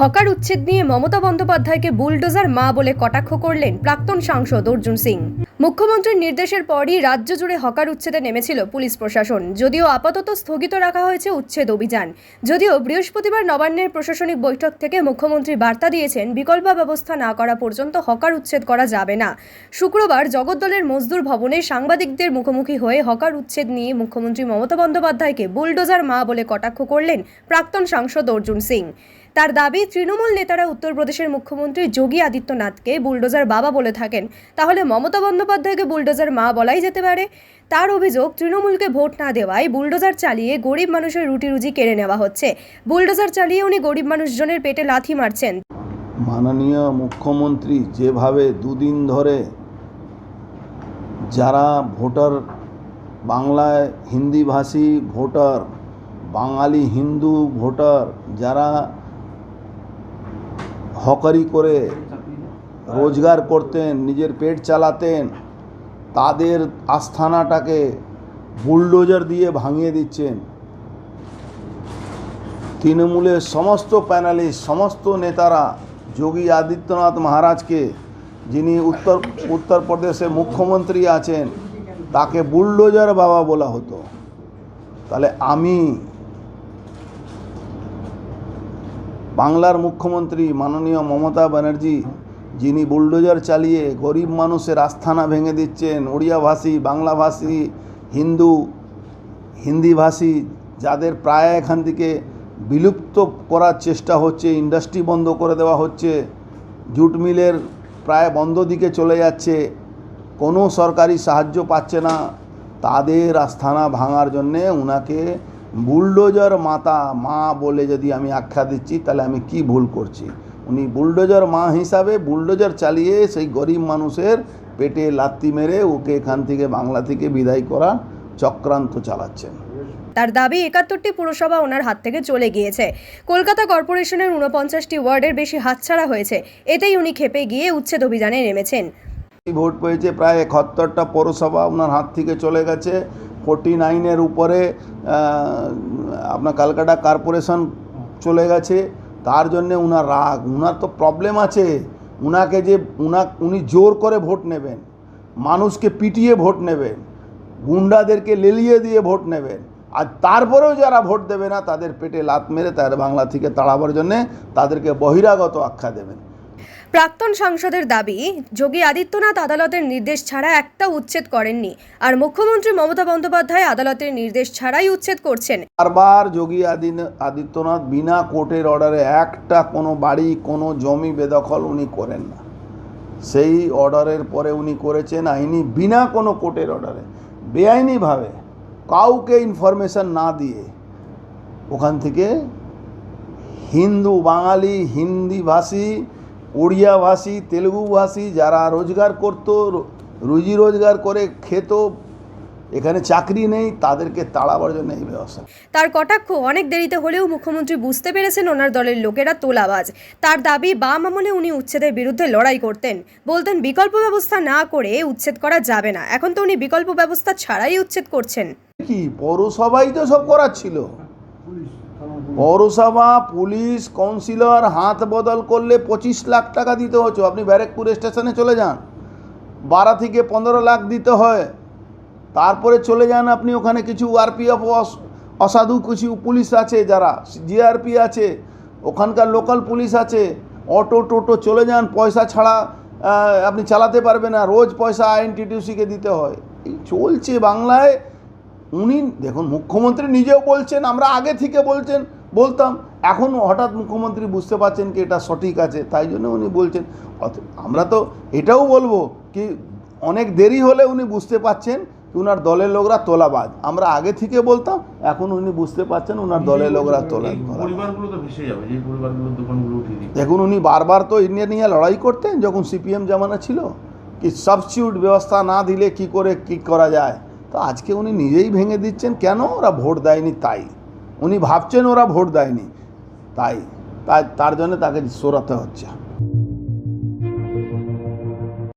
Hawker উচ্ছেদ নিয়ে মমতা বন্দ্যোপাধ্যায়কে বুলডোজার মা বলে কটাক্ষ করলেন প্রাক্তন সাংসদ অর্জুন সিং। মুখ্যমন্ত্রীর নির্দেশের পরই রাজ্য জুড়ে হকার উচ্ছেদে নেমেছিল পুলিশ প্রশাসন। যদিও আপাতত স্থগিত রাখা হয়েছে উচ্ছেদ অভিযান। যদিও বৃহস্পতিবার নবান্নের প্রশাসনিক বৈঠক থেকে মুখ্যমন্ত্রী বার্তা দিয়েছেন, বিকল্প ব্যবস্থা না করা পর্যন্ত হকার উচ্ছেদ করা যাবে না। শুক্রবার জগদ্দলের মজদুর ভবনে সাংবাদিকদের মুখোমুখি হয়ে হকার উচ্ছেদ নিয়ে মুখ্যমন্ত্রী মমতা বন্দ্যোপাধ্যায়কে বুলডোজার মা বলে কটাক্ষ করলেন প্রাক্তন সাংসদ অর্জুন সিং। তার দাবি, তৃণমূল নেতারা উত্তরপ্রদেশের মুখ্যমন্ত্রী যোগী আদিত্যনাথকে বুলডোজার বাবা বলে থাকেন। তাহলে মমতা বন্দ্যোপাধ্যায়কে বুলডোজার মা বলাই যেতে পারে? তার অভিযোগ, তৃণমূলকে ভোট না দেওয়ায় বুলডোজার চালিয়ে গরিব মানুষের রুটি রুজি কেড়ে নেওয়া হচ্ছে। বুলডোজার চালিয়ে উনি গরিব মানুষজনের পেটে লাথি মারছেন। মাননীয় মুখ্যমন্ত্রী যেভাবে দুদিন ধরে যারা ভোটার বাংলায় হিন্দিভাষী ভোটার, বাঙালি হিন্দু ভোটার, যারা হকারি করে রোজগার করতেন, নিজের পেট চালাতেন, তাদের আস্থানাটাকে বুলডোজার দিয়ে ভাঙিয়ে দিচ্ছেন। তৃণমূলের সমস্ত প্যানালিস্ট, সমস্ত নেতারা, যোগী আদিত্যনাথ মহারাজকে, যিনি উত্তর, উত্তরপ্রদেশে মুখ্যমন্ত্রী আছেন, তাকে বুলডোজার বাবা বলা হতো। তাহলে আমি বাংলার মুখ্যমন্ত্রী মাননীয় মমতা ব্যানার্জি, যিনি বুলডোজার চালিয়ে গরিব মানুষের আস্থানা ভেঙে দিচ্ছেন, ওড়িয়াভাষী, বাংলাভাষী, হিন্দু, হিন্দিভাষী, যাদের প্রায় এখান থেকে বিলুপ্ত করার চেষ্টা হচ্ছে ইন্ডাস্ট্রি বন্ধ করে দেওয়া হচ্ছে, জুট মিলের প্রায় বন্ধ দিকে চলে যাচ্ছে, কোনো সরকারি সাহায্য পাচ্ছে না, তাদের আস্থানা ভাঙার জন্যে উনাকে বুলডোজার মাতা মা বলে যদি আমি আখ্যা দিচ্ছি তাহলে আমি কি ভুল করছি? উনি বুলডোজার মা হিসাবে বুলডোজার চালিয়ে সেই গরিব মানুষের পেটে লাত্তি মেরে ওকে এখান থেকে বাংলা থেকে বিদায় করা চক্রান্ত চালাচ্ছেন। তার দাবি একাত্তরটি পুরসভা ওনার হাত থেকে চলে গিয়েছে। কলকাতা কর্পোরেশনের উনপঞ্চাশটি ওয়ার্ডের বেশি হাতছাড়া হয়েছে। এতেই উনি খেপে গিয়ে উচ্ছেদ অভিযানে নেমেছেন। ভোট পেয়েছে প্রায় একাত্তরটা পৌরসভা ওনার হাত থেকে চলে গেছে। ফোর্টি নাইনের উপরে আপনার ক্যালকাটা কর্পোরেশন চলে গেছে। তার জন্যে উনার রাগ। উনার তো প্রবলেম আছে। উনাকে যে, উনা, উনি জোর করে ভোট নেবেন। মানুষকে পিটিয়ে ভোট নেবেন। গুন্ডাদেরকে লেলিয়ে দিয়ে ভোট নেবেন। আর তারপরেও যারা ভোট দেবে না, তাদের পেটে লাত মেরে তার বাংলা থেকে তাড়াবার জন্যে তাদেরকে বহিরাগত আখ্যা দেবেন। প্রাক্তন সাংসদের দাবি, যোগী আদিত্যনাথ আদালতের নির্দেশ ছাড়া একটা উচ্ছেদ করেননি আর মুখ্যমন্ত্রী মমতা বন্দ্যোপাধ্যায় আদালতের নির্দেশ ছাড়াই উচ্ছেদ করছেন। বারবার যোগী আদিত্যনাথ বিনা কোর্টের অর্ডারে একটা কোনো বাড়ি, কোনো জমি বেদখল উনি করেন না। সেই অর্ডারের পরে উনি করেছেন আইনি বিনা কোনো কোর্টের অর্ডারে। বেআইনিভাবে কাউকে ইনফরমেশন না দিয়ে ওখান থেকে হিন্দু, বাঙালি, হিন্দিভাষী ওড়িয়াভাষী তেলুগুভাষী যারা রোজগার করতো রুজি রোজগার করে খেত এখানে চাকরি নেই তাদেরকে তাড়াবার জন্য এই ব্যবস্থা। তার কটাক্ষ অনেক দেরিতে হলেও মুখ্যমন্ত্রী বুঝতে পেরেছেন ওনার দলের লোকেরা তোলাবাজ। তার দাবি বাম আমলে উনি উচ্ছেদের বিরুদ্ধে লড়াই করতেন। বলতেন বিকল্প ব্যবস্থা না করে উচ্ছেদ করা যাবে না। এখন তো উনি বিকল্প ব্যবস্থা ছাড়াই উচ্ছেদ করছেন। কি পৌরসভাই তো সব করাচ্ছিল? পৌরসভা, পুলিশ কাউন্সিলর হাত বদল করলে পঁচিশ লাখ টাকা দিতে হচ্ছে। আপনি ব্যারেকপুর স্টেশনে চলে যান। বারো থেকে পনেরো লাখ দিতে হয়। তারপরে চলে যান আপনি, ওখানে কিছু আরপিএফ অসাধু কিছু পুলিশ আছে যারা জিআরপি আছে, ওখানকার লোকাল পুলিশ আছে। অটো টোটো চলে যান, পয়সা ছাড়া আপনি চালাতে পারবেন না। রোজ পয়সা আইএনটিটিউসিকে দিতে হয়। এই চলছে বাংলায়। উনি, দেখুন, মুখ্যমন্ত্রী নিজেও বলছেন, আমরা আগে থেকে বলছেন বলতাম এখন হঠাৎ মুখ্যমন্ত্রী বুঝতে পারছেন কি এটা সঠিক আছে? তাই জন্য উনি বলছেন আমরা তো এটাও বলব কি অনেক দেরি হলে উনি বুঝতে পারছেন উনার দলের লোকরা তোলাবাজ। আমরা আগে থেকে বলতাম এখন উনি বুঝতে পারছেন উনার দলের লোকরা তোলা দেখুন উনি বারবার তো ইন্ডিয়া নিয়ে লড়াই করতেন যখন সিপিএম জামানা ছিল কি সাবস্টিউট ব্যবস্থা না দিলে কি করে কি করা যায়? তো আজকে উনি নিজেই ভেঙে দিচ্ছেন কেন ওরা ভোট দেয়নি তাই? উনি ভাবছেন ওরা ভোট দেয়নি। তাই তাই তার জন্য তাকে সরাতে হচ্ছে।